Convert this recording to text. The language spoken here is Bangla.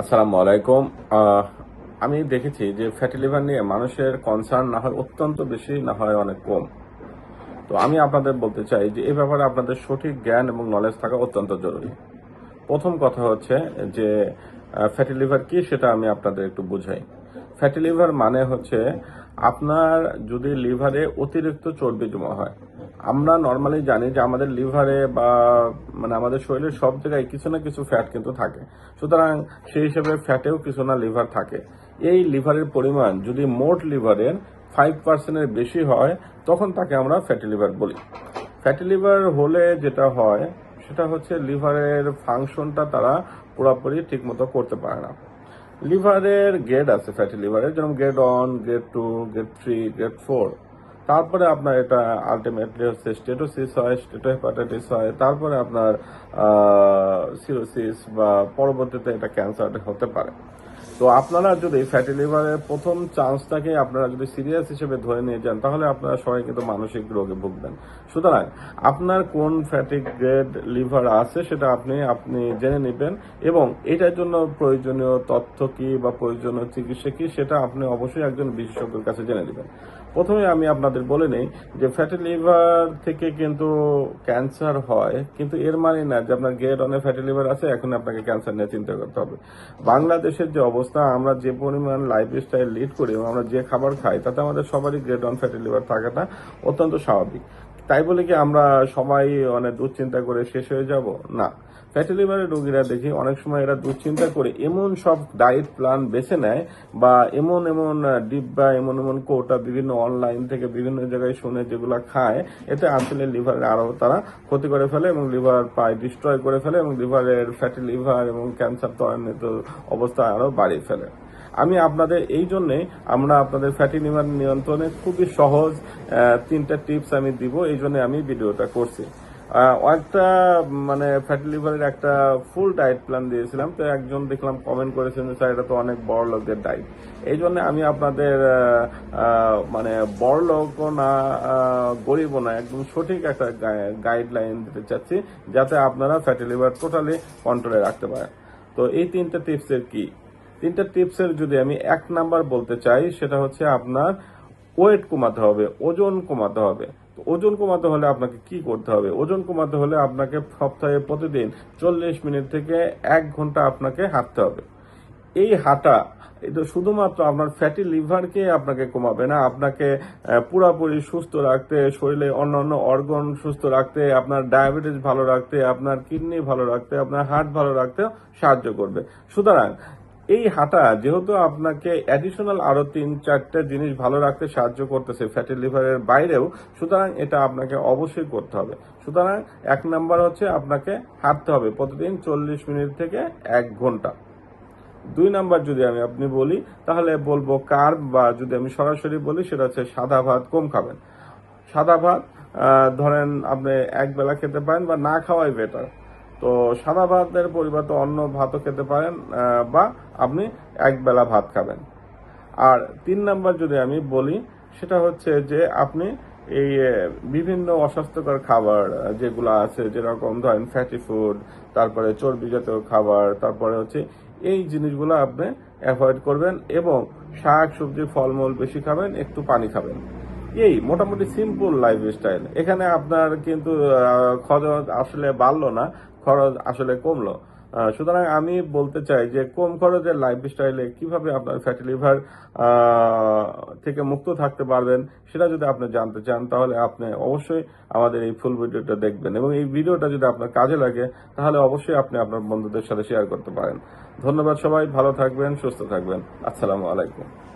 আসসালামু আলাইকুম। আমি দেখেছি যে ফ্যাটি লিভার নিয়ে মানুষের কনসার্ন না হয় অত্যন্ত বেশি, না হয় অনেক কম। তো আমি আপনাদের বলতে চাই যে এ ব্যাপারে আপনাদের সঠিক জ্ঞান এবং নলেজ থাকা অত্যন্ত জরুরি। প্রথম কথা হচ্ছে যে ফ্যাটি লিভার কি সেটা আমি আপনাদের একটু বুঝাই। ফ্যাটি লিভার মানে হচ্ছে আপনার যদি লিভারে অতিরিক্ত চর্বি জমা হয় আমরা নর্মালি জানি যে আমাদের লিভারে বা মানে আমাদের শরীরের সব জায়গায় কিছু না কিছু ফ্যাট কিন্তু থাকে। সুতরাং সেই হিসেবে ফ্যাটেও কিছু না লিভার থাকে। এই লিভারের পরিমাণ যদি মোট লিভারের ফাইভ পার্সেন্টের বেশি হয়, তখন তাকে আমরা ফ্যাটি লিভার বলি। ফ্যাটি লিভার হলে যেটা হয়, সেটা হচ্ছে লিভারের ফাংশনটা তারা পুরোপুরি ঠিকমতো করতে পারে না। লিভারের গ্রেড আছে ফ্যাটি লিভারের যেমন grade one grade two grade three grade four তারপরে আপনার এটা আলটিমেটলি হচ্ছে স্টেটোসিস হয়, স্টেটোহেপাটাইটিস হয়, তারপরে আপনার সিরোসিস বা পরবর্তীতে এটা ক্যান্সার হতে পারে। তো আপনারা যদি ফ্যাটি লিভারের প্রথম চান্সটাকে আপনারা যদি সিরিয়াস হিসেবে ধরে নিয়ে যান, তাহলে আপনারা সবাই কিন্তু মানসিক রোগে ভুগবেন। সুতরাং আপনার কোন ফ্যাটি গ্রেড লিভার আছে সেটা আপনি আপনি জেনে নেবেন এবং এটার জন্য প্রয়োজনীয় তথ্য কি বা প্রয়োজনীয় চিকিৎসা কি সেটা আপনি অবশ্যই একজন বিশেষজ্ঞের কাছে জেনে নেবেন। প্রথমে আমি আপনাদের বলে নেই যে ফ্যাটি লিভার থেকে কিন্তু ক্যান্সার হয়, কিন্তু এর মানে না যে আপনার গ্রেড অনেক ফ্যাটি লিভার আছে, এখন আপনাকে ক্যান্সার নিয়ে চিন্তা করতে হবে। বাংলাদেশের যে অবস্থা, আমরা যে পরিমাণ লাইফ স্টাইল লিড করি এবং আমরা যে খাবার খাই, তাতে আমাদের সবারই গ্রেড অন ফ্যাটি লিভার থাকাটা অত্যন্ত স্বাভাবিক। তাই বলে কি আমরা সবাই অনেক দুশ্চিন্তা করে শেষ হয়ে যাব? না। ফ্যাটি লিভারের রোগীরা দেখি অনেক সময় এরা দুশ্চিন্তা করে এমন সব ডায়েট প্ল্যান বেছে নেয় বা এমন এমন ডিব্বা, এমন এমন কোটা বিভিন্ন অনলাইন থেকে বিভিন্ন জায়গায় শুনে যেগুলো খায়, এতে আসলে লিভারের আরও তারা ক্ষতি করে ফেলে এবং লিভার প্রায় ডিস্ট্রয় করে ফেলে এবং লিভারের ফ্যাটি লিভার এবং ক্যান্সার ত্বরান্বিত অবস্থা আরও বাড়িয়ে ফেলে। আমি আপনাদের এই জন্যে আমরা আপনাদের ফ্যাটি লিভার নিয়ন্ত্রণে খুবই সহজ তিনটা টিপস আমি দিব, এই জন্য আমি ভিডিওটা করছি। একটা মানে ফ্যাটি লিভারের একটা ফুল ডায়েট প্ল্যান দিয়েছিলাম, তো একজন দেখলাম কমেন্ট করেছেন যে, স্যার, এটা তো অনেক বড় লোকদের ডায়েট এই জন্য আমি আপনাদের মানে বড় লোকও না গরিবও না, একদম সঠিক একটা গাইডলাইন দিতে চাচ্ছি, যাতে আপনারা ফ্যাটি লিভার টোটালি কন্ট্রোলে রাখতে পারেন। তো এই তিনটা টিপসের কি? তিনটা টিপসের যদি আমি এক নাম্বার বলতে চাই, সেটা হচ্ছে আপনার ওয়েট কমাতে হবে, ওজন কমাতে হবে। ওজন কমাতে হলে আপনাকে কি করতে হবে? ওজন কমাতে হলে আপনাকে সপ্তাহে প্রতিদিন চল্লিশ মিনিট থেকে এক ঘণ্টা আপনাকে হাঁটতে হবে। এই হাঁটা এটা শুধুমাত্র আপনার ফ্যাটি লিভারকে আপনাকে কমাবে না, আপনাকে পুরাপুরি সুস্থ রাখতে, শরীরে অন্যান্য অর্গন সুস্থ রাখতে, আপনার ডায়াবেটিস ভালো রাখতে, আপনার কিডনি ভালো রাখতে, আপনার হার্ট ভালো রাখতে সাহায্য করবে। সুতরাং এই হাঁটা যেহেতু আপনাকে অ্যাডিশনাল আরও তিন, চারটে জিনিস ভালো রাখতে সাহায্য করতেছে ফ্যাটি লিভারের বাইরেও, সুতরাং এটা আপনাকে অবশ্যই করতে হবে। সুতরাং এক নাম্বার হচ্ছে আপনাকে হাঁটতে হবে প্রতিদিন চল্লিশ মিনিট থেকে এক ঘণ্টা। দুই নাম্বার যদি আমি আপনি বলি, তাহলে বলব কার্ব বা যদি আমি সরাসরি বলি, সেটা হচ্ছে সাদা ভাত কম খাবেন। সাদা ভাত ধরেন আপনি এক বেলা খেতে পারেন বা না খাওয়াই বেটার তো সাদা ভাতের পরিবর্তে অন্য ভাতও খেতে পারেন বা আপনি এক বেলা ভাত খাবেন। আর তিন নাম্বার যদি আমি বলি, সেটা হচ্ছে যে আপনি এই বিভিন্ন অস্বাস্থ্যকর খাবার যেগুলো আছে, যেরকম ধরেন ফ্যাটি ফুড তারপরে চর্বি জাতীয় খাবার, তারপরে হচ্ছে এই জিনিসগুলো আপনি অ্যাভয়েড করবেন এবং শাক, সবজি, ফলমূল বেশি খাবেন, একটু পানি খাবেন। এই মোটামুটি সিম্পল লাইফ স্টাইল এখানে আপনার কিন্তু খরচ আসলে বাড়লো না। খরচ আসলে কমলো। সুতরাং আমি বলতে চাই যে কম খরচের লাইফ স্টাইলে কীভাবে আপনার ফ্যাটি লিভার থেকে মুক্ত থাকতে পারবেন, সেটা যদি আপনি জানতে চান, তাহলে আপনি অবশ্যই আমাদের এই ফুল ভিডিওটা দেখবেন এবং এই ভিডিওটা যদি আপনার কাজে লাগে, তাহলে অবশ্যই আপনি আপনার বন্ধুদের সাথে শেয়ার করতে পারেন। ধন্যবাদ সবাই, ভালো থাকবেন, সুস্থ থাকবেন। আসসালামু আলাইকুম।